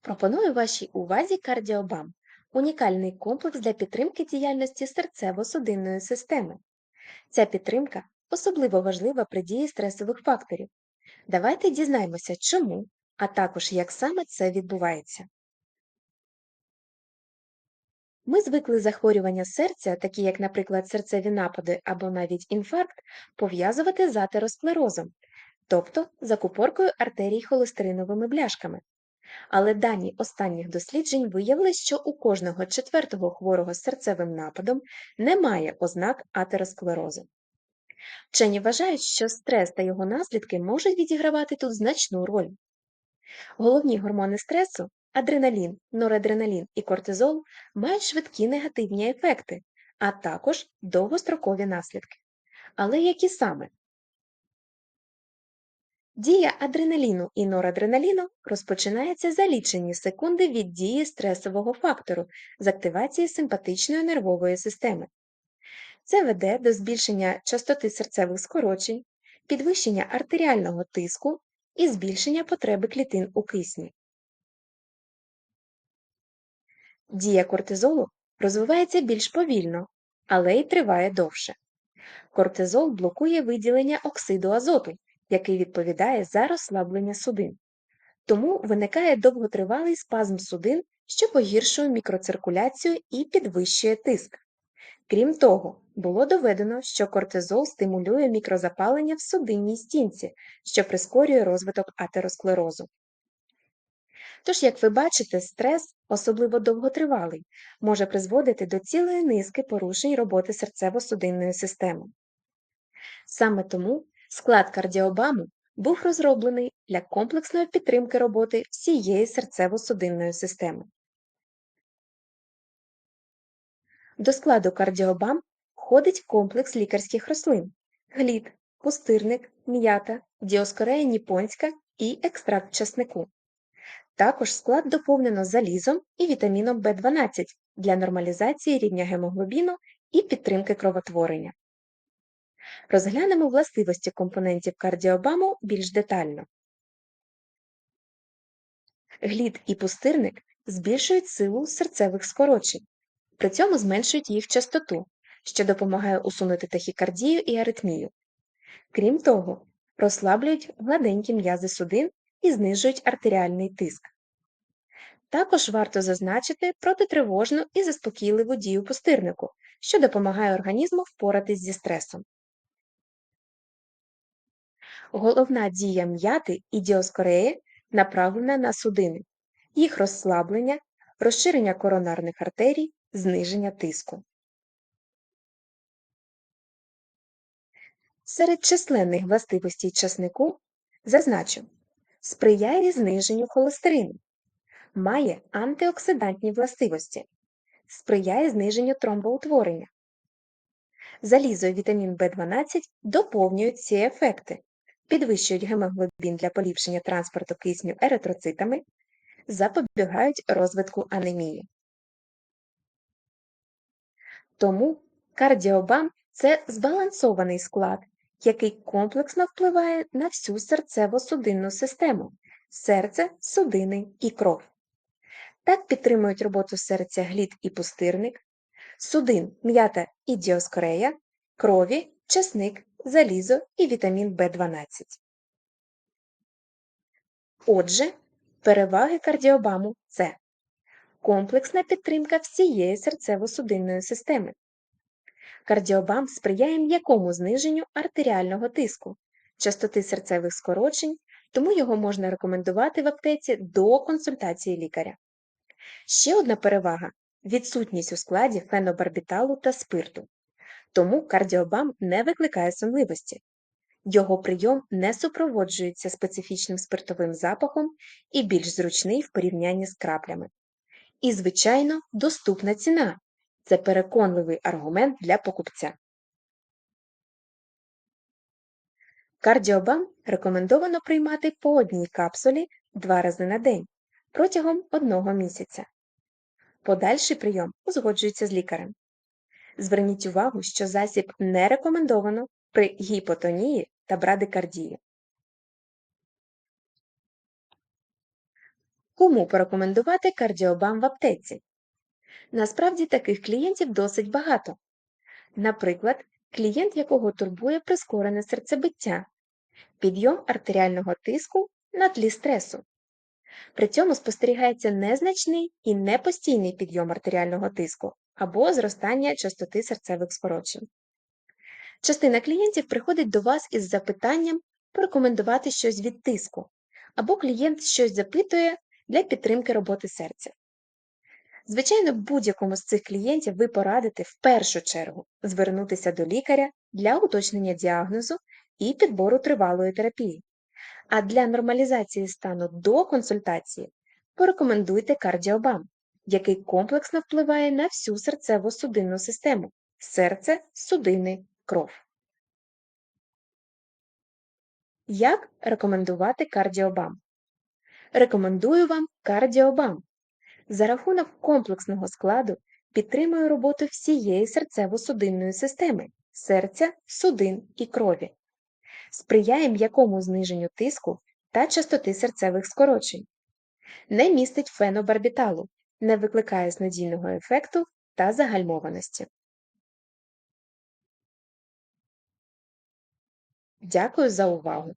Пропоную вашій увазі кардіобам унікальний комплекс для підтримки діяльності серцево-судинної системи. Ця підтримка особливо важлива при дії стресових факторів. Давайте дізнаємося, чому, а також як саме це відбувається. Ми звикли захворювання серця, такі як, наприклад, серцеві напади або навіть інфаркт, пов'язувати з атеросклерозом, тобто закупоркою артерій холестериновими бляшками. Але дані останніх досліджень виявили, що у кожного четвертого хворого з серцевим нападом немає ознак атеросклерозу. Вчені вважають, що стрес та його наслідки можуть відігравати тут значну роль. Головні гормони стресу адреналін, норадреналін і кортизол мають швидкі негативні ефекти, а також довгострокові наслідки. Але які саме? Дія адреналіну і норадреналіну розпочинається за лічені секунди від дії стресового фактору з активації симпатичної нервової системи. Це веде до збільшення частоти серцевих скорочень, підвищення артеріального тиску і збільшення потреби клітин у кисні. Дія кортизолу розвивається більш повільно, але й триває довше. Кортизол блокує виділення оксиду азоту, який відповідає за розслаблення судин. Тому виникає довготривалий спазм судин, що погіршує мікроциркуляцію і підвищує тиск. Крім того, було доведено, що кортизол стимулює мікрозапалення в судинній стінці, що прискорює розвиток атеросклерозу. Тож, як ви бачите, стрес, особливо довготривалий, може призводити до цілої низки порушень роботи серцево-судинної системи. Саме тому Склад кардіобаму був розроблений для комплексної підтримки роботи всієї серцево-судинної системи. До складу кардіобам входить комплекс лікарських рослин глід, пустирник, м'ята, діоскорея ніпонська і екстракт часнику. Також склад доповнено залізом і вітаміном В12 для нормалізації рівня гемоглобіну і підтримки кровотворення. Розглянемо властивості компонентів кардіобаму більш детально. Глід і пустирник збільшують силу серцевих скорочень, при цьому зменшують їх частоту, що допомагає усунути тахікардію і аритмію. Крім того, розслаблюють гладенькі м'язи судин і знижують артеріальний тиск. Також варто зазначити протитривожну і заспокійливу дію пустирнику, що допомагає організму впоратись зі стресом. Головна дія м'яти і діоскореї направлена на судини, їх розслаблення, розширення коронарних артерій, зниження тиску. Серед численних властивостей часнику зазначу сприяє зниженню холестерину, має антиоксидантні властивості, сприяє зниженню тромбоутворення. Залізо і вітамін В12 доповнюють ці ефекти, підвищують гемоглобін для поліпшення транспорту кисню еритроцитами, запобігають розвитку анемії. Тому кардіобам це збалансований склад, який комплексно впливає на всю серцево-судинну систему серце, судини і кров. Так підтримують роботу серця глід і пустирник, судин м'ята і діоскорея, крові, часник залізо і вітамін В12. Отже, переваги кардіобаму це комплексна підтримка всієї серцево-судинної системи. Кардіобам сприяє м'якому зниженню артеріального тиску, частоти серцевих скорочень, тому його можна рекомендувати в аптеці до консультації лікаря. Ще одна перевага відсутність у складі фенобарбіталу та спирту тому кардіобам не викликає сонливості. Його прийом не супроводжується специфічним спиртовим запахом і більш зручний в порівнянні з краплями. І, звичайно, доступна ціна це переконливий аргумент для покупця. Кардіобам рекомендовано приймати по одній капсулі два рази на день протягом одного місяця. Подальший прийом узгоджується з лікарем. Зверніть увагу, що засіб не рекомендовано при гіпотонії та брадикардії. Кому порекомендувати кардіобам в аптеці? Насправді таких клієнтів досить багато. Наприклад, клієнт, якого турбує прискорене серцебиття, підйом артеріального тиску на тлі стресу. При цьому спостерігається незначний і непостійний підйом артеріального тиску або зростання частоти серцевих скорочень. Частина клієнтів приходить до вас із запитанням порекомендувати щось від тиску, або клієнт щось запитує для підтримки роботи серця. Звичайно, будь-якому з цих клієнтів ви порадите в першу чергу звернутися до лікаря для уточнення діагнозу і підбору тривалої терапії. А для нормалізації стану до консультації порекомендуйте кардіобам, який комплексно впливає на всю серцево-судинну систему серце, судини, кров. Як рекомендувати кардіобам? Рекомендую вам кардіобам. За рахунок комплексного складу підтримує роботу всієї серцево-судинної системи серця, судин і крові, сприяє м'якому зниженню тиску та частоти серцевих скорочень, не містить фенобарбіталу, не викликає снодійного ефекту та загальмованості. Дякую за увагу!